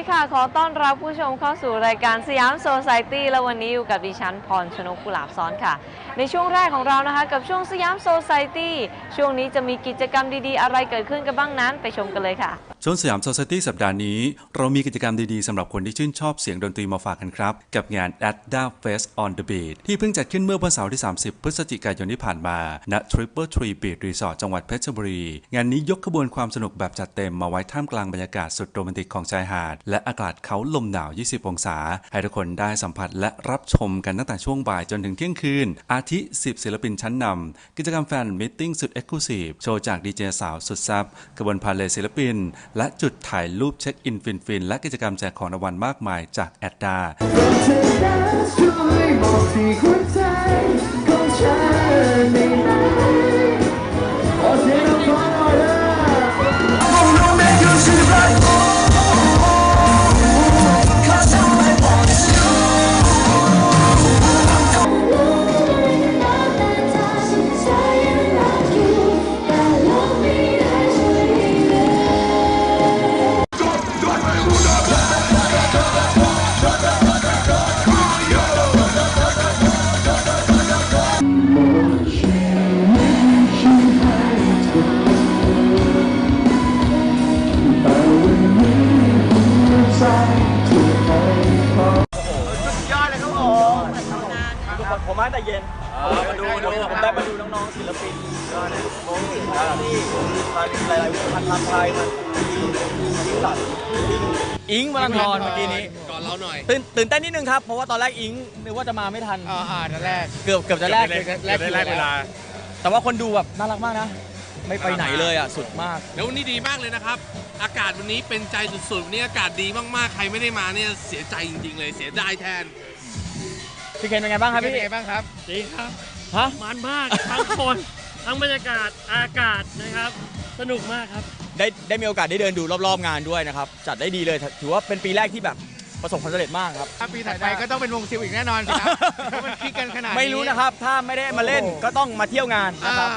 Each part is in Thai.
วัสดีค่ะ ขอต้อนรับผู้ชมเข้าสู่รายการสยามโซซายตี้และวันนี้อยู่กับดิฉันพรชนกกุหลาบซ้อนค่ะ ในช่วงแรกของเรานะคะ กับช่วงสยามโซซ i ตี้ช่วงนี้จะมีกิจกรรมดีๆ อะไรเกิดขึ้นกันบ้างนั้นไปชมกันเลยค่ะ ช่วงสยามโซซ i ตี้สัปดาห์นี้ เรามีกิจกรรมดีๆสำหรับคนที่ชื่นชอบเสียงดนตรีมาฝากกันครับ กับงาน a d d a Fest on the Beat ที่เพิ่งจัดขึ้นเมื่อวันเสาร์ที่ 30 พฤศจิกายนที่ผ่านมาณ Triple Tree Beat Resort จังหวัดเพชรบุรี งานนี้ยกขบวนความสนุกแบบจัดเต็มมาไว้ท่ามกลางบรรยากาศสุดโรแมนติกของชายหาด และอากาศเขาลมหนาว 20 องศา ให้ทุกคนได้สัมผัสและรับชมกันตั้งแต่ช่วงบ่ายจนถึงเที่ยงคืนอาท10 ศิลปินชั้นนำกิจกรรมแฟนมิทติ้งสุดเอ็กซ์คลูซีฟโชว์จากดีเจสาวสุดแซ่บกระบวนพาเลศิลปิน และจุดถ่ายรูปเช็คอินฟินๆและกิจกรรมแจกของรางวัลมากมายจากแอดดาเธอนั้นช่วยบอกที่หัวใจของฉันได้ไหม งมาราธอนเมื่อกี้นี้ก่อนเราหน่อย ตื่นตื่นเต้นนิดนึงครับ เพราะว่าตอนแรกอิงนึกว่าจะมาไม่ทัน อ่าอ่านั่นแรก เกือบเกือบจะแลกเกือบได้แลกเวลา แต่ว่าคนดูแบบน่ารักมากนะ ไม่ไปไหนเลยอะสุดมาก แล้ววันนี้ดีมากเลยนะครับ อากาศวันนี้เป็นใจสุดๆวันนี่อากาศดีมากๆ ใครไม่ได้มาเนี่ยเสียใจจริงๆเลย เสียดายแทน พี่เคนเป็นไงบ้างครับเป็นพี่ไงบ้างครับ ดีครับ ฮะ มันมากทั้งคน ทั้งบรรยากาศ อากาศนะครับ สนุกมากครับ ได้ได้มีโอกาสได้เดินดูรอบๆงานด้วยนะครับ จัดได้ดีเลยถือว่าเป็นปีแรกที่แบบประสบความสำเร็จมากครับ ถ้าปีถัดไปก็ต้องเป็นวงซิลอีกแน่นอนสิครับเพราะมันคิดกันขนาดนี้ไม่รู้นะครับ ถ้าไม่ได้มาเล่นก็ต้องมาเที่ยวงานอ่านะครับ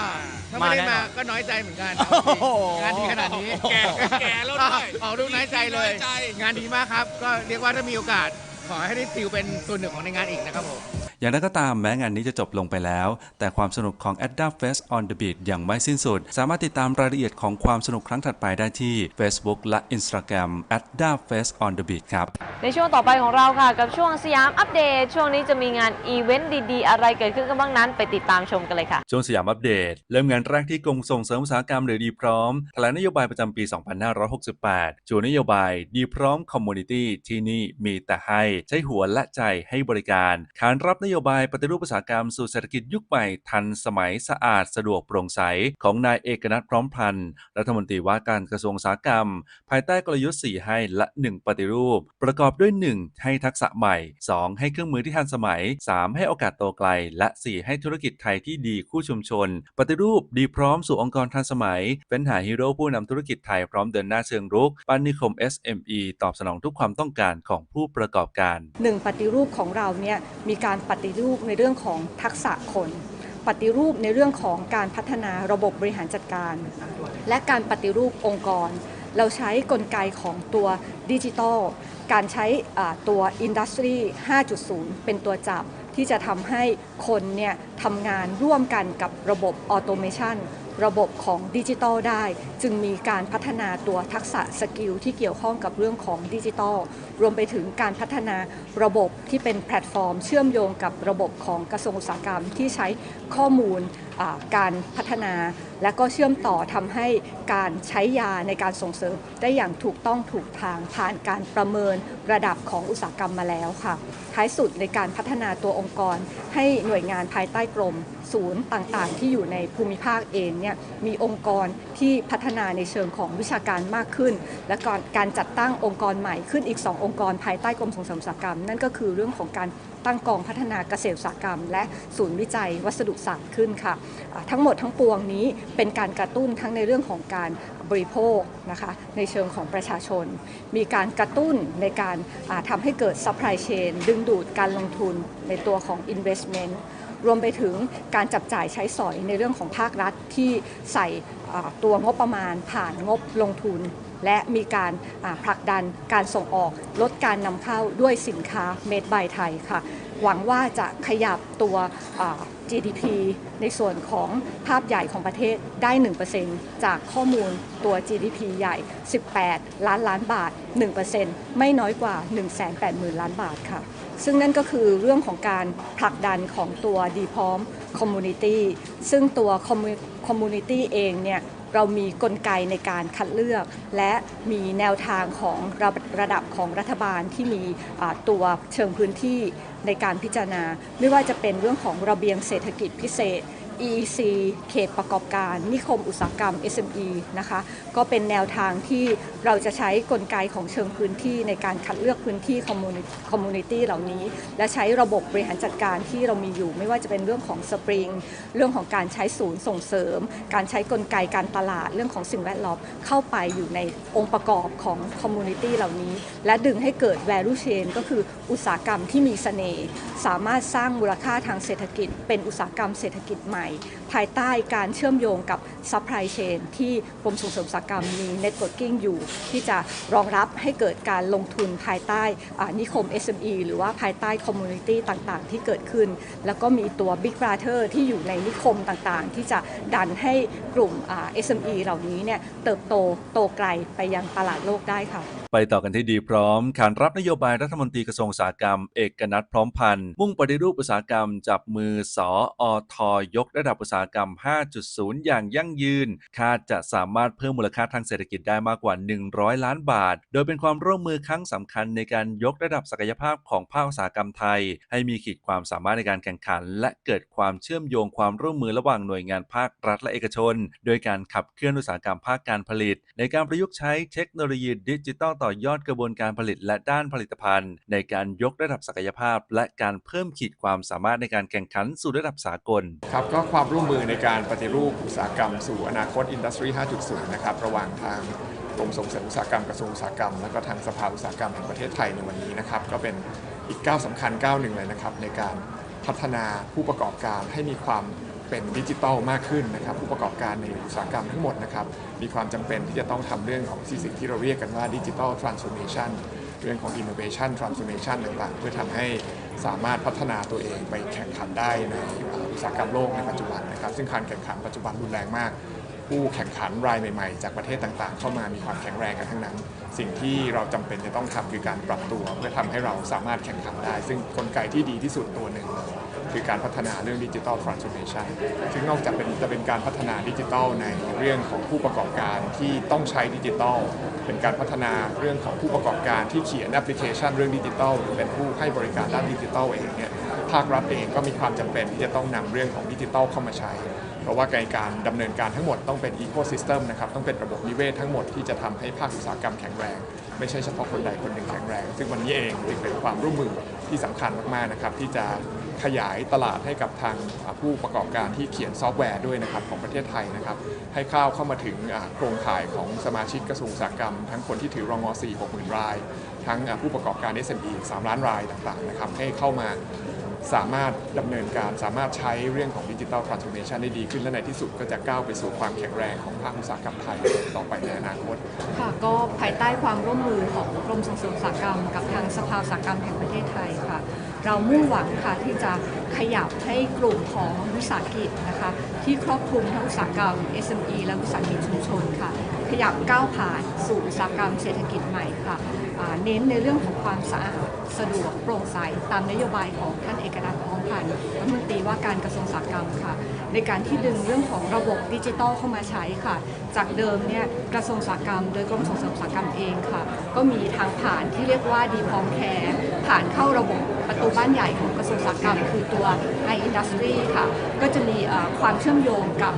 ถ้าไม่ได้มาแน่นมาอนก็น้อยใจเหมือนกันโอ้โห งานดีขนาดนี้แก่แก่แล้วด้วยออกดูน้อยใจเลย น้อยใจ งานดีมากครับ ก็เรียกว่าถ้ามีโอกาส ขอให้ได้ซิลเป็นส่วนหนึ่งของในงานอีกนะครับผม อย่างไรก็ตามแม้งานนี้จะจบลงไปแล้ว แต่ความสนุกของ a d d a Fest on the Beat ยังไม่สิ้นสุด สามารถติดตามรายละเอียดของความสนุกครั้งถัดไปได้ที่ Facebook และ Instagram a d d a Fest on the Beat ครับ ในช่วงต่อไปของเราค่ะ กับช่วงสยามอัปเดต ช่วงนี้จะมีงานอีเวนต์ดีๆ อะไรเกิดขึ้นกันบ้างนั้น ไปติดตามชมกันเลยค่ะ ช่วงสยามอัปเดต เริ่มงานแรกที่กรมส่งเสริมอุตสาหกรรมหรือดีพร้อมแถลงนโยบายประจำปี 2568 จูนโยบายดีพร้อมคอมมูนิตี้ที่นี่มีแต่ให้ใช้หัวและใจให้บริการขานรับนโยโยบายปฏิรูปอุตสาหกรรมสู่เศรษฐกิจยุคใหม่ทันสมัยสะอาดสะดวกโปร่งใส ของนายเอกนัทพร้อมพันธ์รัฐมนตรีว่าการกระทรวงอุตสาหกรรม ภายใต้กลยุทธ์ 4 ให้และ 1 ปฏิรูป ประกอบด้วย 1 ให้ทักษะใหม่ 2 ให้เครื่องมือที่ทันสมัย 3 ให้โอกาสโตไกล และ 4 ให้ธุรกิจไทยที่ดีคู่ชุมชน ปฏิรูปดีพร้อมสู่องค์กรทันสมัยเฟ้นหาฮีโร่ผู้นำธุรกิจไทยพร้อมเดินหน้าเชิงรุกปั้นนิคม SME ตอบสนองทุกความต้องการของผู้ประกอบการหนึ่งปฏิรูปของเราเนี่ยมีการปฏิฏิรูปในเรื่องของทักษะคน ปฏิรูปในเรื่องของการพัฒนาระบบบริหารจัดการ และการปฏิรูปองค์กร เราใช้กลไกของตัวดิจิทัลการใช้ตัวอินดัสทรี5.0 เป็นตัวจับที่จะทำให้คนเนี่ยทำงานร่วมกันกับระบบออโตเมชัน ระบบของดิจิทัลได้ จึงมีการพัฒนาตัวทักษะสกิลที่เกี่ยวข้องกับเรื่องของดิจิทัลรวมไปถึงการพัฒนาระบบที่เป็นแพลตฟอร์ม เชื่อมโยงกับระบบของกระทรวงอุตสาหกรรมที่ใช้ข้อมูล การพัฒนาและก็เชื่อมต่อทำให้การใช้ยาในการส่งเสริม ได้อย่างถูกต้องถูกทางผ่านการประเมินระดับของอุตสาหกรรมมาแล้วค่ะ ท้ายสุดในการพัฒนาตัวองค์กร ให้หน่วยงานภายใต้กรม ศูนย์ต่างๆ ที่อยู่ในภูมิภาคเองเนี่ยมีองค์กรที่พัฒนาในเชิงของวิชาการมากขึ้น และการการจัดตั้งองค์กรใหม่ขึ้นอีก 2 องค์กรภายใต้กรมส่งเสริมอุตสาหกรรม นั่นก็คือเรื่องของการ ตั้งกองพัฒนาเกษตรอุตสาหกรรม และศูนย์วิจัยวัสดุศาสตร์ขึ้นค่ะทั้งหมดทั้งปวงนี้เป็นการกระตุ้นทั้งในเรื่องของการบริโภคนะคะในเชิงของประชาชน มีการกระตุ้นในการทำให้เกิดซัพพลายเชนดึงดูดการลงทุนในตัวของ investment รวมไปถึงการจับจ่ายใช้สอยในเรื่องของภาครัฐที่ใส่ตัวงบประมาณผ่านงบลงทุน และมีการผลักดันการส่งออกลดการนำเข้าด้วยสินค้า Made by ไทยค่ะ หวังว่าจะขยับตัว GDP ในส่วนของภาพใหญ่ของประเทศได้ 1%จากข้อมูลตัว GDP ใหญ่ 18 ล้านล้านบาท 1%ไม่น้อยกว่า 180,000 ล้านบาทค่ะ ซึ่งนั่นก็คือเรื่องของการผลักดันของตัวดีพร้อมคอมมูนิตี้ซึ่งตัวคอมมูนิตี้เองเนี่ยเรามีกลไกในการคัดเลือก และมีแนวทางของระระดับของรัฐบาลที่มีตัวเชิงพื้นที่ในการพิจารณา ไม่ว่าจะเป็นเรื่องของระเบียงเศรษฐกิจพิเศษ EEC เขตประกอบการ นิคมอุตสาหกรรม SME นะคะ ก็เป็นแนวทางที่เราจะใช้กลไกของเชิงพื้นที่ในการคัดเลือกพื้นที่คอมมูนิตี้เหล่านี้ และใช้ระบบบริหารจัดการที่เรามีอยู่ ไม่ว่าจะเป็นเรื่องของสปริง เรื่องของการใช้ศูนย์ส่งเสริม การใช้กลไกการตลาด เรื่องของสิ่งแวดล้อมเข้าไปอยู่ในองค์ประกอบของคอมมูนิตี้เหล่านี้ และดึงให้เกิด value chain ก็คืออุตสาหกรรมที่มีเสน่ห์สามารถสร้างมูลค่าทางเศรษฐกิจ เป็นอุตสาหกรรมเศรษฐกิจใหม่ภายใต้การเชื่อมโยงกับ supply chain ที่กรมส่งเสริมอุตสาหกรรมมี networking อยู่ ที่จะรองรับให้เกิดการลงทุนภายใต้นิคม SME หรือว่าภายใต้ community ต่างๆ ที่เกิดขึ้น แล้วก็มีตัว Big Brother ที่อยู่ในนิคมต่างๆ ที่จะดันให้กลุ่มอ่า SME เหล่านี้เนี่ยเติบโตโตไกลไปยังตลาดโลกได้ค่ะ ไปต่อกันที่ดีพร้อมขานรับนโยบายรัฐมนตรีกระทรวงอุตสาหกรรม เอกนัทพร้อมพันธ์มุ่งปฏิรูปอุตสาหกรรม จับมือสออทยกระดับอุตสาหกรรม 5.0 อย่างยั่งยืน คาดจะสามารถเพิ่มมูลค่าทางเศรษฐกิจได้มากกว่า 100 ล้านบาท โดยเป็นความร่วมมือครั้งสำคัญในการยกระดับศักยภาพของภาคอุตสาหกรรมไทย ให้มีขีดความสามารถในการแข่งขัน และเกิดความเชื่อมโยงความร่วมมือระหว่างหน่วยงานภาครัฐและเอกชน โดยการขับเคลื่อนอุตสาหกรรมภาคการผลิต ในการประยุกต์ใช้เทคโนโลยีดิจิทัลต่อยอดกระบวนการผลิตและด้านผลิตภัณฑ์ ในการยกระดับศักยภาพ และการเพิ่มขีดความสามารถในการแข่งขันสู่ระดับสากลครับก็ความร่วมมือในการปฏิรูปอุตสาหกรรมสู่อนาคตอินดัสทรี 5.0 นะครับระหว่างทางกรมส่งเสริมอุตสาหกรรมกระทรวงอุตสาหกรรม และก็ทางสภาอุตสาหกรรมแห่งประเทศไทยในวันนี้นะครับก็เป็นอีกก้าวสำคัญก้าวหนึ่งเลยนะครับในการพัฒนาผู้ประกอบการให้มีความ เป็นดิจิทัลมากขึ้นนะครับผู้ประกอบการในอุตสาหกรรมทั้งหมดนะครับมีความจำเป็นที่จะต้องทำเรื่องของสิ่งที่เราเรียกกันว่าดิจิทัลทรานส์โอมชันเรื่องของ innovation transformation ต่างๆ เพื่อทำให้สามารถพัฒนาตัวเองไปแข่งขันได้ในอุตสาหกรรมโลกในปัจจุบันนะครับ ซึ่งการแข่งขันปัจจุบันรุนแรงมาก ผู้แข่งขันรายใหม่ๆ จากประเทศต่างๆ เข้ามามีความแข็งแรงกันทั้งนั้น สิ่งที่เราจำเป็นจะต้องทำคือการปรับตัว เพื่อทำให้เราสามารถแข่งขันได้ ซึ่งกลไกที่ดีที่สุดตัวหนึ่ง คือการพัฒนาเรื่องดิจิทัลทรานส์โอมชันซึ่งนอกจากเป็นจะเป็นการพัฒนาดิจิทัลในเรื่องของผู้ประกอบการที่ต้องใช้ดิจิทัล เป็นการพัฒนาเรื่องของผู้ประกอบการที่เขียนแอปพลิเคชันเรื่องดิจิทัลหรือเป็นผู้ให้บริการด้านดิจิทัลเองเนี่ยภาครัฐเองก็มีความจำเป็นที่จะต้องนำเรื่องของดิจิทัลเข้ามาใช้ เพราะว่าการดำเนินการทั้งหมดต้องเป็นอีโค y ิสเต็มนะครับต้องเป็นระบบนิเวศทั้งหมดที่จะทำให้ภาคอุตสาหกรรมแข็งแรง ไม่ใช่เฉพาะคนใดคนหนึ่งแข็งแรง ซึ่งวันนี้เองจึงเป็นความร่วมมือที่สำคัญมากๆนะครับที่จะ ขยายตลาดให้กับทางผู้ประกอบการที่เขียนซอฟต์แวร์ด้วยนะครับของประเทศไทยนะครับให้เข้าเข้ามาถึงโครงข่ายของสมาชิกกระทรวงอุตสาหกรรม ทั้งคนที่ถือรองอ4 6 0 0 0ราย ทั้งผู้ประกอบการ SME 3 ล้านรายต่างๆนะครับให้เข้ามาสามารถดำเนินการสามารถใช้เรื่องของดิจิทัลทรานส์โอมชันได้ดีขึ้น และในที่สุดก็จะก้าวไปสู่ความแข็งแรงของภาคอุตสาหกรรมไทยต่อไปในอนาคต ค่ะ ก็ภายใต้ความร่วมมือของกรมส่งเสริมอุตสาหกรรม กับทางสภาอุตสาหกรรมแห่งประเทศไทยค่ะ เรามุ่งหวังค่ะที่จะขยับให้กลุ่มของวิสาหกิจนะคะที่ครอบคลุมทั้งอุตสาหกรรม SME และวิสาหกิจชุมชนค่ะ ขยับก้าวผ่านสู่อุตสาหกรรมเศรษฐกิจใหม่ค่ะเน้นในเรื่องของความสะอาดสะดวกโปร่งใสตามนโยบายของท่านเอกนัทพร้อมพันธ์รัฐมนตรีว่าการกระทรวงอุตสาหกรรมค่ะ ในการที่ดึงเรื่องของระบบดิจิทัลเข้ามาใช้ค่ะ จากเดิมเนี่ยกระทรวงอุตสาหกรรม โดยกรมส่งเสริมอุตสาหกรรมเองค่ะ ก็มีทางผ่านที่เรียกว่าดีพร้อมแคร์ผ่านเข้าระบบ ตัวบ้านใหญ่ของกระทรวงอุตสาหกรรม คือตัว i Industry ค่ะ ก็จะมีความเชื่อมโยงกับ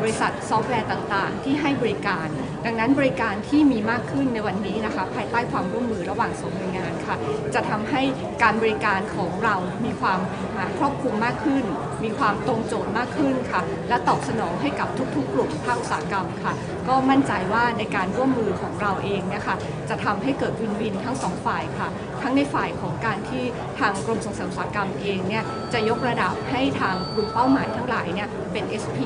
บริษัทซอฟต์แวร์ต่างๆ ที่ให้บริการ ดังนั้นบริการที่มีมากขึ้นในวันนี้นะคะ ภายใต้ความร่วมมือระหว่างสองหน่วยงานค่ะ จะทำให้การบริการของเรามีความครอบคลุมมากขึ้น มีความตรงโจทย์มากขึ้นค่ะ และตอบสนองให้กับทุกๆ กลุ่มภาคอุตสาหกรรมค่ะ ก็มั่นใจว่าในการร่วมมือของเราเองเนี่ยค่ะจะทำให้เกิดวินวินทั้งสองฝ่ายค่ะ ทั้งในฝ่ายของการที่ทางกรมส่งเสริมอุตสาหกรรมเองเนี่ยจะยกระดับให้ทางกลุ่มเป้าหมายทั้งหลายเนี่ยเป็น SP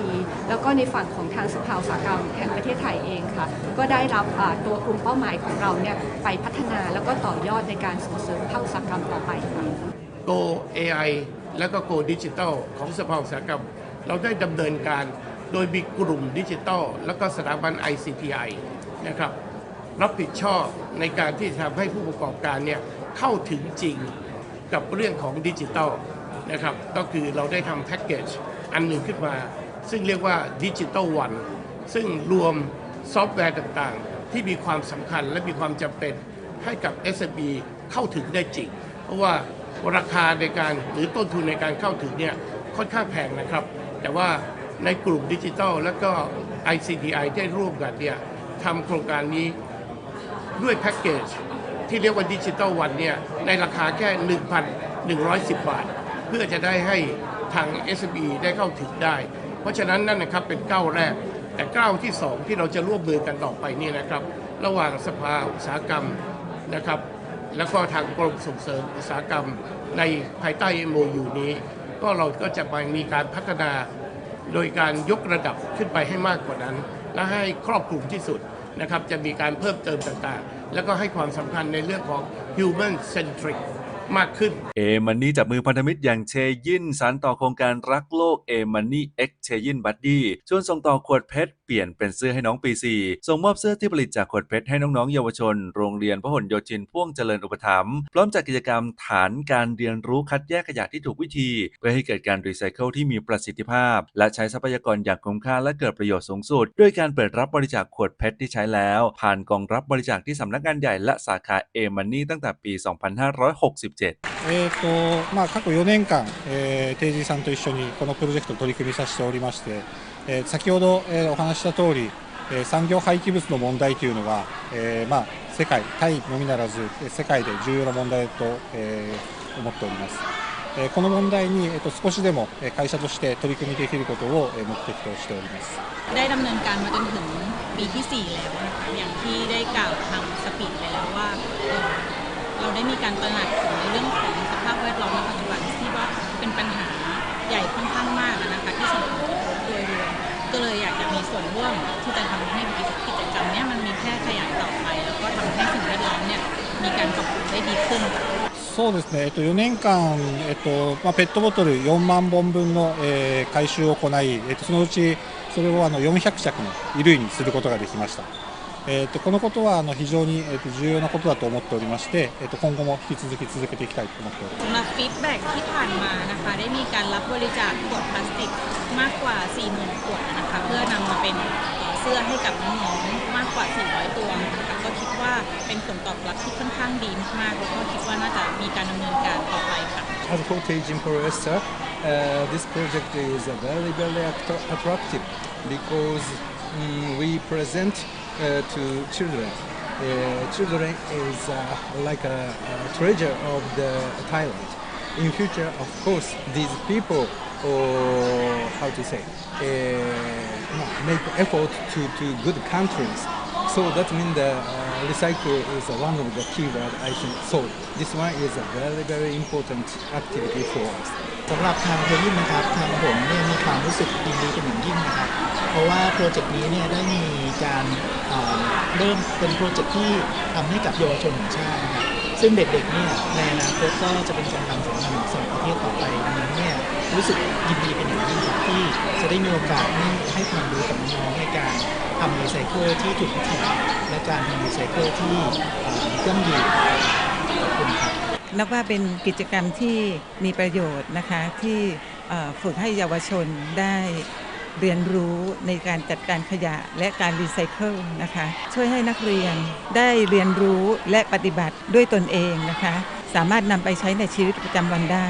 แล้วก็ในฝั่งของทางสภาอุตสาหกรรมแห่งประเทศไทยเองค่ะ ก็ได้รับตัวกลุ่มเป้าหมายของเราเนี่ยไปพัฒนาแล้วก็ต่อยอดในการส่งเสริมภาคอุตสาหกรรมต่อไปค่ะ Go AI แล้วก็ Go Digital ของสภาอุตสาหกรรม เราได้ดำเนินการโดยมีกลุ่มดิจิทัล แล้วก็สถาบัน ICTI นะครับรับผิดชอบในการที่จะทำให้ผู้ประกอบการเนี่ยเข้าถึงจริงกับเรื่องของดิจิทัลนะครับก็คือเราได้ทำแพ็กเกจอันหนึ่งขึ้นมา ซึ่งเรียกว่าดิจิทัลวันซึ่งรวมซอฟต์แวร์ต่างๆ ที่มีความสำคัญและมีความจำเป็นให้กับ SME เข้าถึงได้จริง เพราะว่า ราคาในการหรือต้นทุนในการเข้าถึงเนี่ยค่อนข้างแพงนะครับ แต่ว่าในกลุ่มดิจิทัล และก็ ICTI ได้ร่วมกันเนี่ยทำโครงการนี้ด้วยแพ็กเกจที่เรียกว่าดิจิ t a ลวันเนี่ยในราคาแค่ 1,110 บาท เพื่อจะได้ให้ทาง SME ได้เข้าถึงได้ เพราะฉะนั้นนั่นนะครับเป็นก้าวแรก แต่ก้าวที่ 2 ที่เราจะร่วมมือกันต่อไปนี่นะครับ ระหว่างสภาอุตสาหกรรมนะครับ แล้วก็ทางกรมส่งเสริมอุตสาหกรรมในภายใต้ MOU นี้ ก็เราก็จะไปมีการพัฒนาโดยการยกระดับขึ้นไปให้มากกว่านั้น และให้ครอบคลุมที่สุดนะครับจะมีการเพิ่มเติมต่างๆ แล้วก็ให้ความสำคัญในเรื่องของ human centric มากขึ้น เอมันนี่จับมือพันธมิตรอย่างเชยินสารต่อโครงการรักโลกเอมันนี่เอ็กเชยินบัดดี้ชวนส่งต่อขวดเพชรเปลี่ยนเป็นเสื้อให้น้องปี4ส่งมอบเสื้อที่ผลิตจากขวดเพชรให้น้องๆเยาวชน โรงเรียนพหลโยธินพ่วงเจริญอุปถัมภ์พร้อมจัดกิจกรรมฐานการเรียนรู้คัดแยกขยะที่ถูกวิธี เพื่อให้เกิดการรีไซเคิลที่มีประสิทธิภาพ และใช้ทรัพยากรอย่างคุ้มค่าและเกิดประโยชน์สูงสุด ด้วยการเปิดรับบริจาคขวดเพชรที่ใช้แล้ว ผ่านกองรับบริจาคที่สำนักงานใหญ่และสาขาเอมันนี่ตั้งแต่ปี 2567えーとまあ、過去4年間、えー、定時さんと一緒にこのプロジェクト取り組みさせておりまして、えー先ほど、えーお話しした通り、えー産業廃棄物の問題というのが、えーまあ、世界、タイのみならずえー世界で重要な問題と、えー思っております。えーこの問題に、えーと少しでもえー会社として取り組みできることをえー目的としております。 ได้ดำเนินการมาจนถึงปีที่ 4 แล้วนะคะอย่างที่ได้กล่าวทางสปีดไปแล้วว่า เอ่อเราได้มีการตระหนักถึงในเรื่องของสภาพแวดล้อมในปัจจุบันที่ว่าเป็นปัญหาใหญ่ค่อนข้างมากนะคะที่ส่งผลกระทบโดยรวมก็เลยอยากจะมีส่วนร่วมที่จะทำให้กิจกรรมเนี้ยมันมีแพร่ขยายต่อไป แล้วก็ทำให้สิ่งแวดล้อมเนี่ยมีการปรับปรุงได้ดีขึ้น そうですね、えっと、4年間、えっとまあ、ペットボトル4万本分の、えー回収を行い、えっと、そのうちそれをあの400着の衣類にすることができました。 えっと、このことはあの非常に、えっと、重要なことだと思っておりまして、えっと、今後も引き続き続けていきたいと思っております。 สำหรับฟีดแบ็กที่ผ่านมานะคะ ได้มีการรับบริจาคขวดพลาสติกมากกว่า 40,000 ขวดนะคะ เพื่อนำมาเป็นเอ่อเสื้อให้กับน้องๆมากกว่า 400 ตัวนะคะก็คิดว่าเป็นผลตอบรับที่ค่อนข้างดีมากๆแล้วก็คิดว่าน่าจะมีการดำเนินการต่อไปค่ะ As cottage in polyester, uh, this project is uh, very, very attra- attractive because mm, we present uh, to children. Uh, children is uh, like a, a treasure of the Thailand. In future, of course, these people, or how to say, uh, make effort to, to good countries. So that means the uh, recycle is one of the key word I think. So this one is a very, very important activity for us. สำหรับทางเทยินนะครับทางผมเนี่ยมีความรู้สึกยินดีเป็นอย่างยิ่งนะครับ เพราะว่าโปรเจกต์นี้เนี่ยได้มีการเอ่อเริ่มเป็นโปรเจกต์ที่ทำให้กับเยาวชนของชาตินะครับซึ่งเด็กๆเนี่ยในอนาคตก็จะเป็นกำลังสำคัญของสองประเทศต่อไปดังนั้นเนี่ย รู้สึกยินดีเป็นอย่างยิ่งครับที่จะได้มีโอกาสให้ความรู้กับน้องในการทำรีไซเคิลที่ถูกวิธีและการทำรีไซเคิลที่เอ่อยั่งยืนขอบคุณครับนับว่าเป็นกิจกรรมที่มีประโยชน์นะคะที่ฝึกให้เยาวชนได้เรียนรู้ในการจัดการขยะและการรีไซเคิลนะคะ ช่วยให้นักเรียนได้เรียนรู้และปฏิบัติด้วยตนเองนะคะ สามารถนำไปใช้ในชีวิตประจำวันได้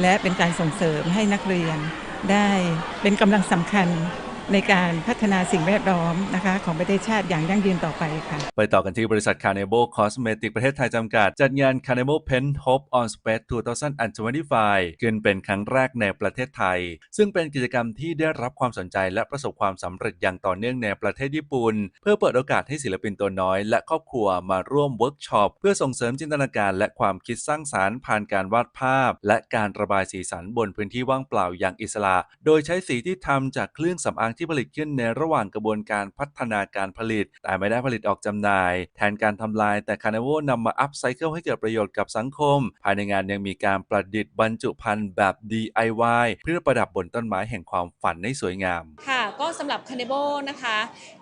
และเป็นการส่งเสริมให้นักเรียนได้เป็นกำลังสำคัญ ในการพัฒนาสิ่งแวดล้อมนะคะของประเทศชาติอย่างยั่งยืนต่อไปค่ะ ไปต่อกันที่บริษัท Carnival Cosmetic ประเทศไทยจำกัด จัดงาน Carnival Pen Hope on Space 2025ขึ้นเป็นครั้งแรกในประเทศไทย ซึ่งเป็นกิจกรรมที่ได้รับความสนใจและประสบความสำเร็จอย่างต่อเนื่องในประเทศญี่ปุ่น เพื่อเปิดโอกาสให้ศิลปินตัวน้อย และครอบครัวมาร่วมเวิร์กช็อปเพื่อส่งเสริมจินตนาการ และความคิดสร้างสารรค์ผ่านการวาดภาพ และการระบายสีสันบนพื้นที่ว่างเปล่าอย่างอิสระ โดยใช้สีที่ทำจากเครื่องสำอางที่ผลิตขึ้นในระหว่างกระบวนการพัฒนาการผลิต แต่ไม่ได้ผลิตออกจำหน่าย แทนการทำลายแต่คาร์น v วนำมาอัพไซเคิลให้เกิดประโยชน์กับสังคม ภายในงานยังมีการประดิษฐ์บรรจุภัณฑ์แบบ DIY เพื่อประดับบนต้นไม้แห่งความฝันให้สวยงาม ค่ะ ก็สำหรับ Carnival นะคะ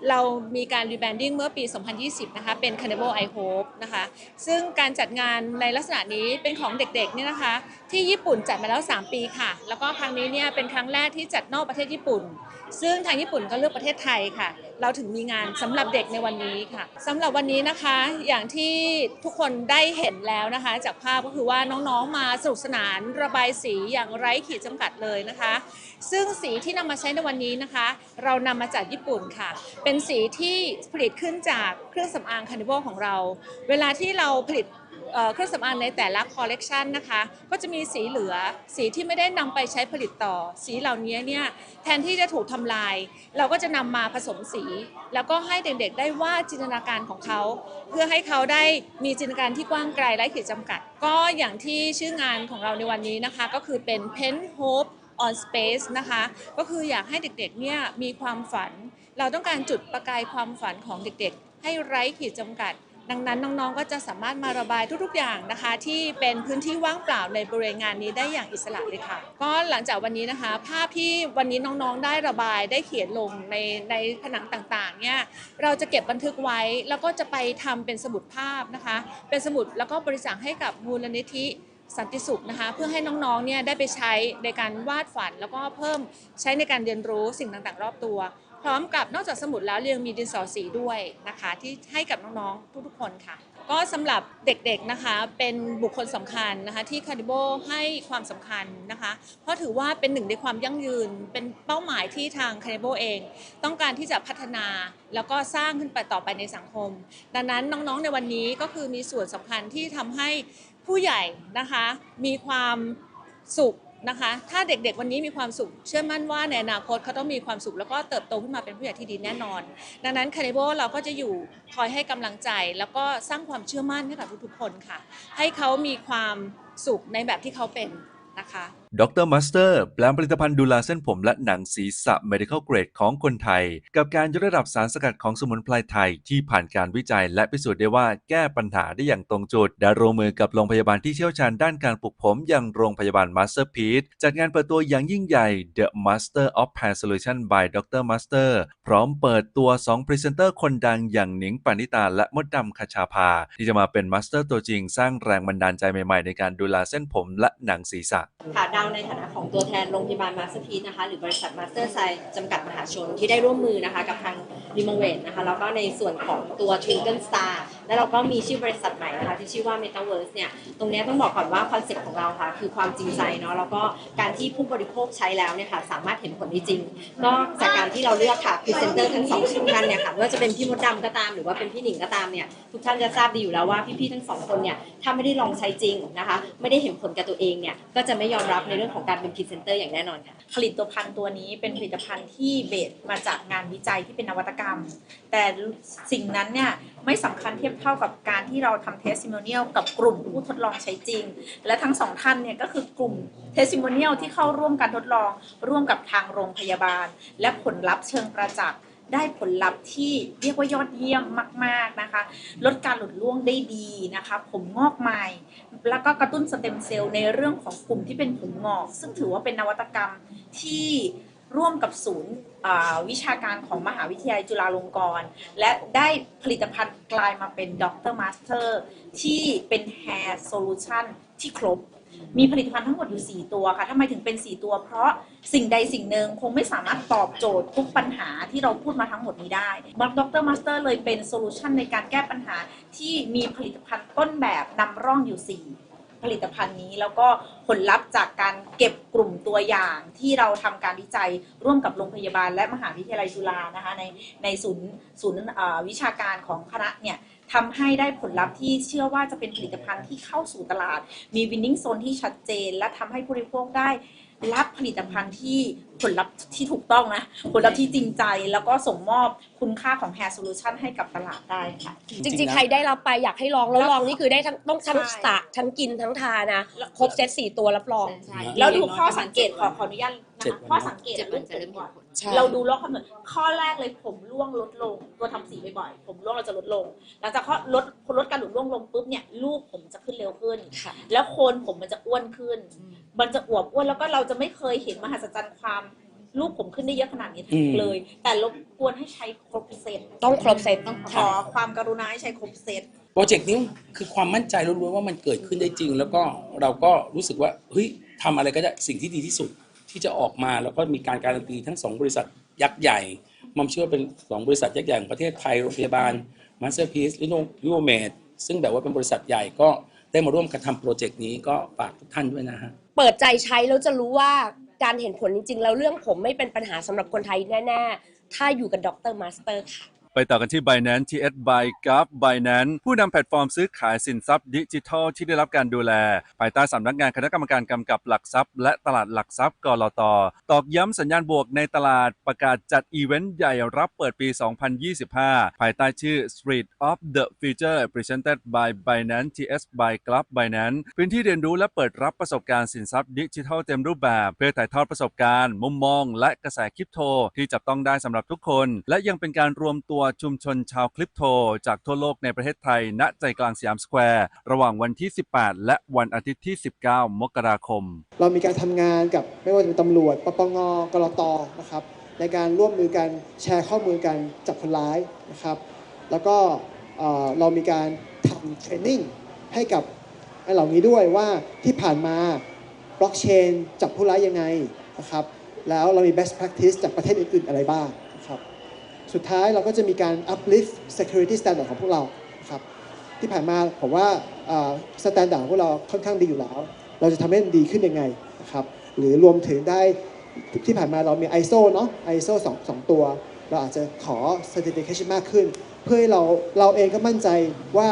เรามีการรีแบรนดิ้งเมื่อปี 2020 นะคะ เป็น Carnival I Hope นะคะ ซึ่งการจัดงานในลักษณะนี้เป็นของเด็กๆเนี่ยนะคะ ที่ญี่ปุ่นจัดมาแล้ว 3 ปีค่ะ แล้วก็ครั้งนี้เนี่ยเป็นครั้งแรกที่จัดนอกประเทศญี่ปุ่น ซึ่งทางญี่ปุ่นก็เลือกประเทศไทยค่ะ เราถึงมีงานสำหรับเด็กในวันนี้ค่ะสำหรับวันนี้นะคะอย่างที่ทุกคนได้เห็นแล้วนะคะ จากภาพก็คือว่าน้องๆมาสนุกสนานระบายสีอย่างไร้ขีดจำกัดเลยนะคะ ซึ่งสีที่นำมาใช้ในวันนี้นะคะ เรานำมาจากญี่ปุ่นค่ะ เป็นสีที่ผลิตขึ้นจากเครื่องสำอางคานิวัลของเรา เวลาที่เราผลิตเครื่องสำอางในแต่ละคอลเลกชันนะคะ ก็จะมีสีเหลือ สีที่ไม่ได้นำไปใช้ผลิตต่อ สีเหล่านี้เนี่ยแทนที่จะถูกทำลาย เราก็จะนำมาผสมสี แล้วก็ให้เด็กๆได้วาดจินตนาการของเขา เพื่อให้เขาได้มีจินตนาการที่กว้างไกลไร้ขีดจำกัด ก็อย่างที่ชื่องานของเราในวันนี้นะคะ ก็คือเป็น Pen Hope on Space นะคะ ก็คืออยากให้เด็กๆเนี่ยมีความฝัน เราต้องการจุดประกายความฝันของเด็กๆ ให้ไร้ขีดจำกัด ดังนั้นน้องๆก็จะสามารถมาระบายทุกๆอย่างนะคะ ที่เป็นพื้นที่ว่างเปล่าในบริเวณงานนี้ได้อย่างอิสระเลยค่ะ ก็หลังจากวันนี้นะคะ ภาพที่วันนี้น้องๆได้ระบายได้เขียนลงในในผนังต่างๆเนี่ยเราจะเก็บบันทึกไว้แล้วก็จะไปทำเป็นสมุดภาพนะคะ เป็นสมุดแล้วก็บริจาคให้กับมูลนิธิ สันติสุขนะคะ เพื่อให้น้องๆเนี่ยได้ไปใช้ในการวาดฝัน แล้วก็เพิ่มใช้ในการเรียนรู้สิ่งต่างๆ รอบตัว พร้อมกับนอกจากสมุดแล้วยังมีดินสอสีด้วยนะคะ ที่ให้กับน้องๆทุกๆคนค่ะ ก็สำหรับเด็กๆนะคะเป็นบุคคลสำคัญนะคะ ที่คาริโบให้ความสำคัญนะคะ เพราะถือว่าเป็นหนึ่งในความยั่งยืน เป็นเป้าหมายที่ทางคาริโบเอง ต้องการที่จะพัฒนาแล้วก็สร้างขึ้นไปต่อไปในสังคม ดังนั้นน้องๆในวันนี้ก็คือมีส่วนสำคัญที่ทำให้ ผู้ใหญ่นะคะมีความสุขนะคะ ถ้าเด็กๆวันนี้มีความสุข เชื่อมั่นว่าในอนาคตเขาต้องมีความสุข แล้วก็เติบโตขึ้นมาเป็นผู้ใหญ่ที่ดีแน่นอน ดังนั้นคาริโบเราก็จะอยู่คอยให้กำลังใจ แล้วก็สร้างความเชื่อมั่นให้กับทุกๆคนค่ะ ให้เขามีความสุขในแบบที่เขาเป็นนะคะ ดรมาสเตอร์แปลงผลิตภัณฑ์ดูแลเส้นผมและหนังศีรษะ medical grade ของคนไทย กับการยกระดับสารสกัดของสมุนไพรไทยที่ผ่านการวิจัย และพิสูจน์ได้ว่าแก้ปัญหาได้อย่างตรงจุดได้ร่วมมือกับโรงพยาบาลที่เชี่ยวชาญด้านการปลูกผมอย่างโรงพยาบาล Masterpiece จัดงานเปิดตัวอย่างยิ่งใหญ่ The Master of Hair Solution by Dr. Master พร้อมเปิดตัว 2 พรีเซนเตอร์คนดังอย่างหนิงปณิตาและมดดำคชาภาที่จะมาเป็นมาสเตอร์ตัวจริง สร้างแรงบันดาลใจใหม่ๆ ในการดูแลเส้นผมและหนังศีรษะค่ะาในฐานะของตัวแทนโรงพยาบาลมาสเตอร์พีนะคะหรือบริษัทมาสเตอร์ไซจำกัดมหาชนที่ได้ร่วมมือนะคะกับทางรีโมเวทนะคะแล้วก็ในส่วนของตัวทริงเกิลสตาร์แล้วเราก็มีชื่อบริษัทใหม่นะคะที่ชื่อว่า Metaverse เนี่ยตรงนี้ต้องบอกก่อนว่าคอนเซ็ปต์ของเราค่ะคือความจริงใจเนาะแล้วก็การที่ผู้บริโภคใช้แล้วเนี่ยค่ะสามารถเห็นผลได้จริงก็จากการที่เราเลือกค่ะพรีเซนเตอร์ทั้งสองท่านเนี่ยค่ะไม่ว่าจะเป็นพี่มดดำก็ตามหรือว่าเป็นพี่หนิงก็ตามเนี่ยทุกท่านจะทราบดีอยู่แล้วว่าพี่ๆทั้งสองคนเนี่ยถ้าไม่ได้ลองใช้จริงนะคะไม่ได้เห็นผลกับตัวเองเนี่ยก็จะไม่ยอมรับในเรื่องของการเป็นพรีเซนเตอร์อย่างแน่นอนค่ะผลิตภัณฑ์ตัวนี้เป็นผลิตภัณฑ์ที่เบสมาจากงานวิจัยที่เป็นนวัตกรรม แต่สิ่งนั้นเนี่ย ไม่สำคัญเทียบเท่ากับการที่เราทำเทส i ิโมเนียลกับกลุ่มผู้ทดลองใช้จริง และทั้งสองท่านเนี่ยก็คือกลุ่มเทส i ิโมเนียลที่เข้าร่วมการทดลอง ร่วมกับทางโรงพยาบาล และผลลัพธ์เชิงประจักษ์ได้ผลลัพธ์ที่เรียกว่ายอดเยี่ยมมาก ๆนะคะ ลดการหลุดร่วงได้ดีนะคะ ผมงอกใหม่ แล้วก็กระตุ้นสเต็มเซลล์ในเรื่องของกลุ่มที่เป็นผมงอก ซึ่งถือว่าเป็นนวัตกรรมที่ ร่วมกับศูนย์วิชาการของมหาวิทยาลัยจุฬาลงกรณ์และได้ผลิตภัณฑ์กลายมาเป็นด็อกเตอร์มาสเตอร์ที่เป็น Hair Solution ที่ครบ มีผลิตภัณฑ์ทั้งหมดอยู่ 4 ตัวค่ะทำไมถึงเป็น 4 ตัว เพราะสิ่งใดสิ่งหนึ่งคงไม่สามารถตอบโจทย์ทุกปัญหาที่เราพูดมาทั้งหมดนี้ได้บัคดรมาสเตอร์เลยเป็นโซลูชันในการแก้ปัญหาที่มีผลิตภัณฑ์ต้นแบบนำร่องอยู่ 4 ผลิตภัณฑ์นี้ แล้วก็ผลลัพธ์จากการเก็บกลุ่มตัวอย่างที่เราทำการวิจัยร่วมกับโรงพยาบาล และมหาวิทยาลัยจุฬานะคะในในศูนย์ศูนย์วิชาการของคณะเนี่ยทำให้ได้ผลลัพธ์ที่เชื่อว่าจะเป็นผลิตภัณฑ์ที่เข้าสู่ตลาด มีวินนิ่งโซนที่ชัดเจน และทำให้ผู้บริโภคได้ รับผลิตภัณฑ์ที่ผลลัพธ์ที่ถูกต้องนะ ผลลัพธ์ที่จริงใจแล้วก็ส่งมอบคุณค่าของ Hair Solution ให้กับตลาดได้ค่ะ จริงๆ ใครได้รับไปอยากให้ลอง แล้วลองนี่คือได้ทั้งต้องทั้งใช่สระทั้งกินทั้งทานะ ครบเซตสี่ตัวรับรอง แล้วดูข้อสังเกตขอขออนุญาต นะเจ็ดคะวันข้อสังเกตเจ็ดวันจะเริ่มก่อนเห็นผลใช่เราดูรอบคำนวณข้อแรกเลยผมร่วงลดลง ตัวทำสีบ่อยๆผมร่วงเราจะลดลง หลังจากข้อลดลดการหลุดร่วงลงปุ๊บเนี่ยลูกผมจะขึ้นเร็วขึ้น แล้วโคนผมมันจะอ้วนขึ้น มันจะอวบอ้วนแล้วก็เราจะไม่เคยเห็นมหัศจรรย์ความลูกผมขึ้นได้เยอะขนาดนี้อืมเลย แต่รบกวนให้ใช้ครบเซตต้องครบเซตต้องขอความกรุณาให้ใช้ครบเซตโปรเจกต์นี้คือความมั่นใจล้วนๆว่ามันเกิดขึ้นได้จริง แล้วก็เราก็รู้สึกว่าเฮ้ยทำอะไรก็ได้สิ่งที่ดีที่สุด ที่จะออกมาแล้วก็มีการการันตีทั้งสองบริษัทยักษ์ใหญ่มัมเชื่อว่าเป็นสองบริษัทยักษ์ใหญ่ของประเทศไทยโรงพยาบาลมาสเตอร์พีซลิโนยูโอเมดซึ่งแบบว่าเป็นบริษัทใหญ่ก็ได้มาร่วมกันทำโปรเจกต์นี้ก็ฝากทุกท่านด้วยนะฮะ เปิดใจใช้แล้วจะรู้ว่าการเห็นผลจริงๆ แล้วเรื่องผมไม่เป็นปัญหาสำหรับคนไทยแน่ ๆ ถ้าอยู่กับดรมาสเตอร์ค่ะ ไปต่อกันที่ Binance TS by g u f Binance ผู้นำแพลตฟอร์มซื้อขายสินทรัพย์ดิจิทัลที่ได้รับการดูแล ภายใต้สำนักงานคณะกรรมการกำกับหลักทรัพย์ และตลาดหลักทรัพย์กลตตอกย้ำสัญญาณบวกในตลาดประกาศจัดอีเวนต์ใหญ่รับเปิดปี 2025 ภายใต้ชื่อ Street of the Future Presented by Binance TS by g u f Binance พื้นที่เรียนรู้และเปิดรับประสบการณ์สินทรัพย์ดิจิทัลเต็มรูปแบบ เพื่อถ่ายทอดประสบการณ์ มุมมอง และกระแสคริปโตที่จับต้องได้สำหรับทุกคน และยังเป็นการรวมตัวชุมชนชาวคริปโตจากทั่วโลกในประเทศไทย ณ ใจกลางสยามสแควร์ ระหว่างวันที่ 18 และวันอาทิตย์ที่ 19 มกราคม เรามีการทำงานกับไม่ว่าจะเป็นตำรวจ ปปงกลตนะครับในการร่วมมือกันแชร์ข้อมูลกันจับคนร้ายนะครับ แล้วก็เรามีการทำเทรนนิ่งให้กับไอ้เหล่านี้ด้วยว่าที่ผ่านมาบล็อกเชนจับผู้ร้ายยังไงนะครับ แล้วเรามี best practice จากประเทศอื่นๆอะไรบ้าง สุดท้ายเราก็จะมีการ uplift security standard ของพวกเราครับที่ผ่านมาผมว่าสแตนดาร์ดของพวกเราค่อนข้างดีอยู่แล้ว เราจะทำให้มันดีขึ้นยังไงนะครับหรือรวมถึงได้ที่ผ่านมาเรามี ISO เนาะ ISO 2 2 ตัว เราอาจจะขอ certification มากขึ้น เพื่อให้เราเราเองก็มั่นใจว่า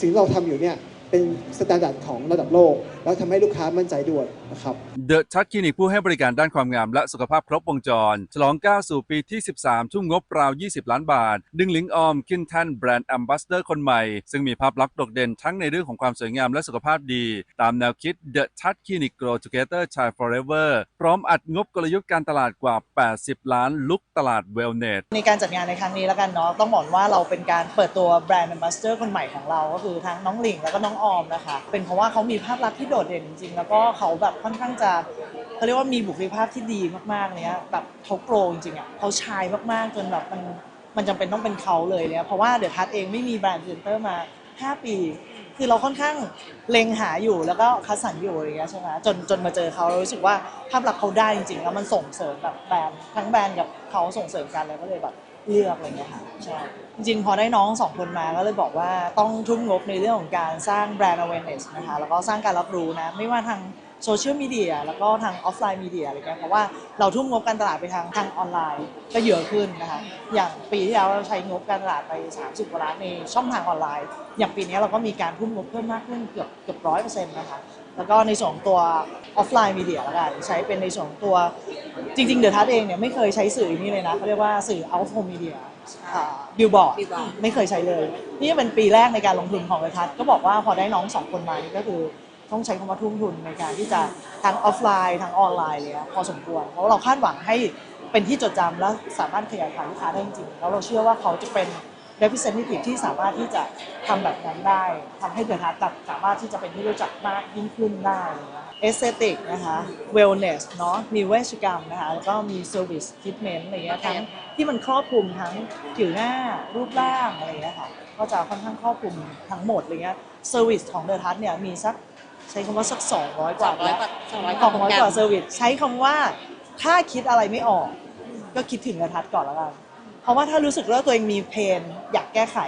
สิ่งเราทำอยู่เนี่ย เป็นสแตนดาร์ดของระดับโลก แล้วทำให้ลูกค้ามั่นใจด้วยนะครับ The Touch Clinic ผู้ให้บริการด้านความงามและสุขภาพครบวงจร ฉลองก้าวสู่ปีที่ 13 ทุ่มงบราว 20 ล้านบาท ดึงลิงออมขึ้นแท่นแบรนด์แอมบาสเดอร์คนใหม่ ซึ่งมีภาพลักษณ์โดดเด่นทั้งในเรื่องของความสวยงามและสุขภาพดี ตามแนวคิด The Touch Clinic Grow Together Child Forever พร้อมอัดงบกลยุทธ์การตลาดกว่า 80 ล้านลุกตลาดเวลเนสในการจัดงานในครั้งนี้แล้วกันเนาะต้องบอกว่าเราเป็นการเปิดตัวแบรนด์ a อ b บ s สเตอร์คนใหม่ของเราก็คือทั้งน้องหลิงแล้วก็น้องออมนะคะ เป็นเพราะว่าเขามีภาพลักษณ์ที่โดดเด่นจริงๆ แล้วก็เขาแบบค่อนข้างจะเขาเรียกว่ามีบุคลิกภาพที่ดีมากๆเนี้ยแบบเขาโกรจริงๆอะเขาชายมากๆจนแบบมันมันจำเป็นต้องเป็นเขาเลยเนี่ยเพราะว่าเดอะทัศเองไม่มีแบรนด์เซนเตอร์มา 5 ปี คือเราค่อนข้างเล็งหาอยู่แล้วก็คัดสรรอยู่อะไรเงี้ยใช่ไหมจนจนมาเจอเขาเรารู้สึกว่าภาพลักษณ์เขาได้จริงๆ แล้วมันส่งเสริมแบบแบรนด์ทั้งแบรนด์กับเขาส่งเสริมกันเลยก็เลยแบบ เลือกอะไรเงี้ยค่ะใช่จริงๆ พอได้น้องสองคนมาก็เลยบอกว่าต้องทุ่มงบในเรื่องของการสร้างแบรนด์ awareness นะคะแล้วก็สร้างการรับรู้นะ ไม่ว่าทางโซเชียลมีเดียแล้วก็ทางออฟไลน์มีเดียอะไรเงี้ยเพราะว่าเราทุ่มงบการตลาดไปทางทางออนไลน์ก็เยอะขึ้นนะคะอย่างปีที่แล้วเราใช้งบการตลาดไป 30กว่าล้านในช่องทางออนไลน์ อย่างปีนี้เราก็มีการทุ่มงบเพิ่มมากขึ้นเกือบเกือบร้อยเปอร์เซ็นต์นะคะแล้วก็ในส่วนของตัว ออฟไลน์มีเดียละกันใช้เป็นในส่วนของตัวจริงๆเดอะทัศเองเนี่ยไม่เคยใช้สื่อนี้เลยนะเขาเรียกว่าสื่อ out home media บิลบอร์ดไม่เคยใช้เลย นี่เป็นปีแรกในการลงทุนของเดอะทัศก็บอกว่าพอได้น้องสองคนมานี่ก็คือต้องใช้คำว่าทุ่มทุนในการที่จะทั้งออฟไลน์ทั้งออนไลน์เลยอะพอสมควรเพราะเราคาดหวังให้เป็นที่จดจำและสามารถขยายฐานลูกค้าได้จริงๆแล้วเราเชื่อว่าเขาจะเป็น representative ที่สามารถที่จะทำแบบนั้นได้ทำให้เดอะทัศน์สามารถที่จะเป็นที่รู้จักมากยิ่งขึ้นได้ เอสเตติกนะคะ wellness เนาะมีเวชกรรมนะคะแล้วก็มี service treatment อะไรเงี้ยทั้งที่มันครอบคลุมทั้งผิวหน้ารูปร่างอะไรเงี้ยค่ะก็จะค่อนข้างครอบคลุมทั้งหมดอะไรเงี้ย service ของเดอะทัศน์เนี่ยมีสักใช้คำว่าสัก 200 กว่าแล้ว200สองร้อยกว่าเซอร์วิสใช้คำว่าถ้าคิดอะไรไม่ออก ก็คิดถึงเดอะทัศน์ก่อนแล้วกันเพราะว่าถ้ารู้สึกว่าตัวเองมีเพนอยากแก้ไข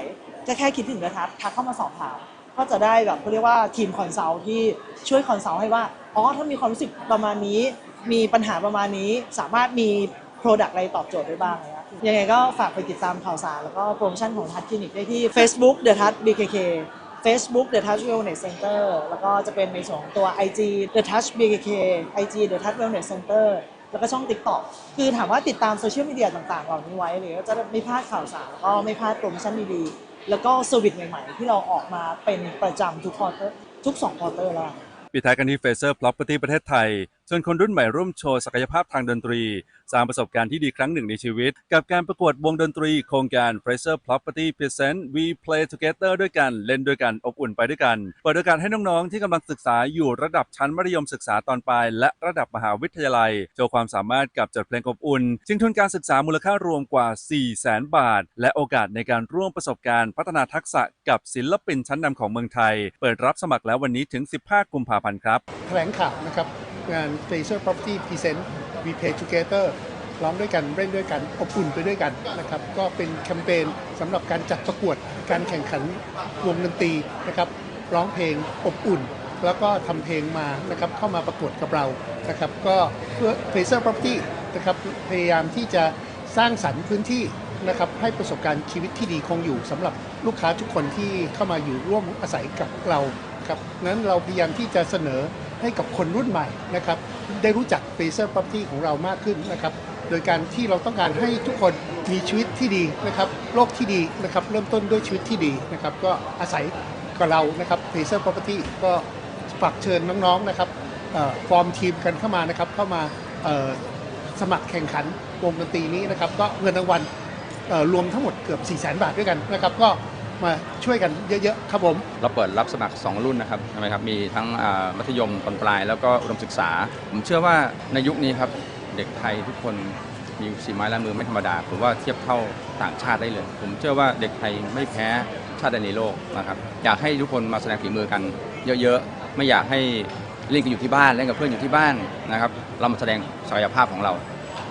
ก็แค่คิดถึงเดอะทัศน์ทักเข้ามาสอบถาม ก็จะได้แบบเขาเรียกว่าทีมคอนซัลท์ที่ช่วยคอนซัลท์ให้ว่าอ๋อถ้ามีความรู้สึกประมาณนี้ มีปัญหาประมาณนี้สามารถมี Product อะไรตอบโจทย์ได้บ้างอะไรเงี้ยยังไงก็ฝากไปติดตามข่าวสาร แล้วก็โปรโมชั่นของทัชคลินิกได้ที่ Facebook The Touch BKK Facebook The Touch Wellness Center แล้วก็จะเป็นในส่วนตัว IG The Touch BKK IG The Touch Wellness Center แล้วก็ช่อง TikTok คือถามว่าติดตามโซเชียลมีเดียต่างๆ เหล่านี้ไว้เลยก็จะไม่พลาดข่าวสารแล้วก็ไม่พลาดโปรโมชั่นดีๆ แล้วก็เซอร์วิสใหม่ๆ ที่เราออกมาเป็นประจำทุกควอเตอร์ทุก2ควอเตอร์แล้วปิดท้ายกันที่ Fraser Property ประเทศไทยชวนคนรุ่นใหม่ร่วมโชว์ศักยภาพทางดนตรี สร้างประสบการณ์ที่ดีครั้งหนึ่งในชีวิต กับการประกวดวงดนตรีโครงการ Fraser Property Present We Play Together ด้วยกันเล่นด้วยกันอบอุ่นไปด้วยกัน เปิดโอกาสให้น้องๆ ที่กำลังศึกษาอยู่ระดับชั้นมัธยมศึกษาตอนปลาย และระดับมหาวิทยาลัย โชว์ความสามารถกับจัดเพลงอบอุ่นชิงทุนการศึกษามูลค่ารวมกว่า 4 0 0แสนบาท และโอกาสในการร่วมประสบการณ์พัฒนาทักษะกับศิลปินชั้นนำของเมืองไทย เปิดรับสมัครแล้ววันนี้ถึง 15 กุมภาพันธ์ครับแถลงข่าวนะครับงาน Fraser Property Present We Play Together ร้องด้วยกันเล่นด้วยกันอบอุ่นไปด้วยกันนะครับก็เป็นแคมเปญสำหรับการจัดประกวดการแข่งขันวงดนตรีนะครับร้องเพลงอบอุ่น แล้วก็ทำเพลงมานะครับเข้ามาประกวดกับเรานะครับก็เพื่อ Fraser Property นะครับพยายามที่จะสร้างสรรค์พื้นที่นะครับให้ประสบการณ์ชีวิตที่ดีคงอยู่สำหรับลูกค้าทุกคนที่เข้ามาอยู่ร่วมอาศัยกับเราครับนั้นเราพยายามที่จะเสนอ ให้กับคนรุ่นใหม่นะครับได้รู้จัก Fraser Property ของเรามากขึ้นนะครับโดยการที่เราต้องการให้ทุกคนมีชีวิตที่ดีนะครับโลกที่ดีนะครับเริ่มต้นด้วยชีวิตที่ดีนะครับก็อาศัยกับเรานะครับ Fraser Property ก็ฝากเชิญน้องๆนะครับฟอร์มทีมกันเข้ามานะครับเข้ามาสมัครแข่งขันวงดนตรีนี้นะครับก็เงินรางวัลรวมทั้งหมดเกือบ 4 0 0 0 0 0 บาทด้วยกันนะครับก็ มาช่วยกันเยอะๆครับผม เราเปิดรับสมัคร 2 รุ่นนะครับใช่ไหมครับมีทั้งอ่ามัธยมตอนปลายแล้วก็อุดมศึกษา ผมเชื่อว่าในยุคนี้ครับเด็กไทยทุกคนมีสีไม้ลายมือไม่ธรรมดาผมว่าเทียบเท่าต่างชาติได้เลย ผมเชื่อว่าเด็กไทยไม่แพ้ชาติใดในโลกนะครับอยากให้ทุกคนมาแสดงฝีมือกันเยอะๆ ไม่อยากให้เล่นกันอยู่ที่บ้านเล่นกับเพื่อนอยู่ที่บ้านนะครับเรามาแสดงศักยภาพของเรา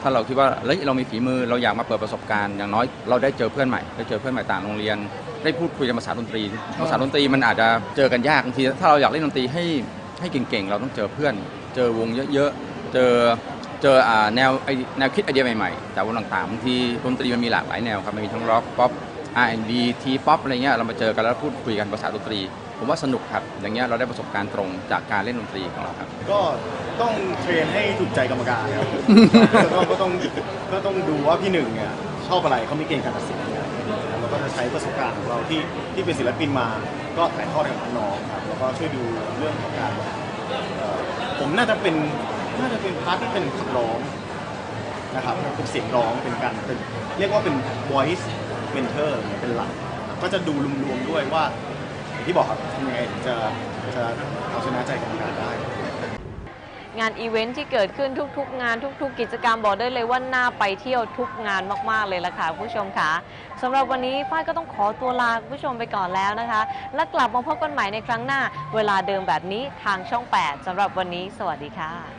ถ้าเราคิดว่าเฮ้ยเรามีฝีมือเราอยากมาเปิดประสบการณ์อย่างน้อยเราได้เจอเพื่อนใหม่ได้เจอเพื่อนใหม่ต่างโรงเรียน ได้พูดคุยกันภาษาดนตรีภาษาดนตรีมันอาจจะเจอกันยากบางทีถ้าเราอยากเล่นดนตรีให้ให้เก่งๆ เราต้องเจอเพื่อน เจอวงเยอะๆ เจอเจออแนวไอแนวคิดไอเดียใหม่ๆจากวงต่างๆบางทีดนตรีมันมีหลากหลายแนวครับมันมีทั้งร็อกป๊อป R&B ทีป๊อปอะไรเงี้ยเรามาเจอกันแล้วพูดคุยกันภาษาดนตรี ผมว่าสนุกครับ อย่างเงี้ยเราได้ประสบการณ์ตรงจากการเล่นดนตรีของเราครับ ก็ต้องเทรนให้ถูกใจกรรมการครับ แล้วก็ก็ต้องก็ต้องดูว่าพี่หนึ่งเนี่ยชอบอะไรเขามีเกณฑ์การตัดสินยังไงแล้วก็จะใช้ประสบการณ์ของเราที่ที่เป็นศิลปินมา ก็ถ่ายทอดให้กับน้องๆครับแล้วก็ช่วยดูเรื่องของการเอ่อผมน่าจะเป็นน่าจะเป็นพาร์ทที่เป็นขับร้องนะครับเป็นเสียงร้องเป็นการเป็นเรียกว่าเป็น voice mentor เนี่ยเป็นหลัก ก็จะดูรวมๆด้วยว่า อย่างที่บอกครับทำยังไงถึงจะจะเอาชนะใจกรรมการได้ งานอีเวนท์ที่เกิดขึ้นทุกๆ งานทุก ๆ กิจกรรมบอกได้เลยว่าน่าไปเที่ยวทุกงานมากๆเลยล่ะค่ะคุณผู้ชมค่ะสำหรับวันนี้ฝ้ายก็ต้องขอตัวลาคุณผู้ชมไปก่อนแล้วนะคะ และกลับมาพบกันใหม่ในครั้งหน้า เวลาเดิมแบบนี้ทางช่อง 8สำหรับวันนี้ สวัสดีค่ะ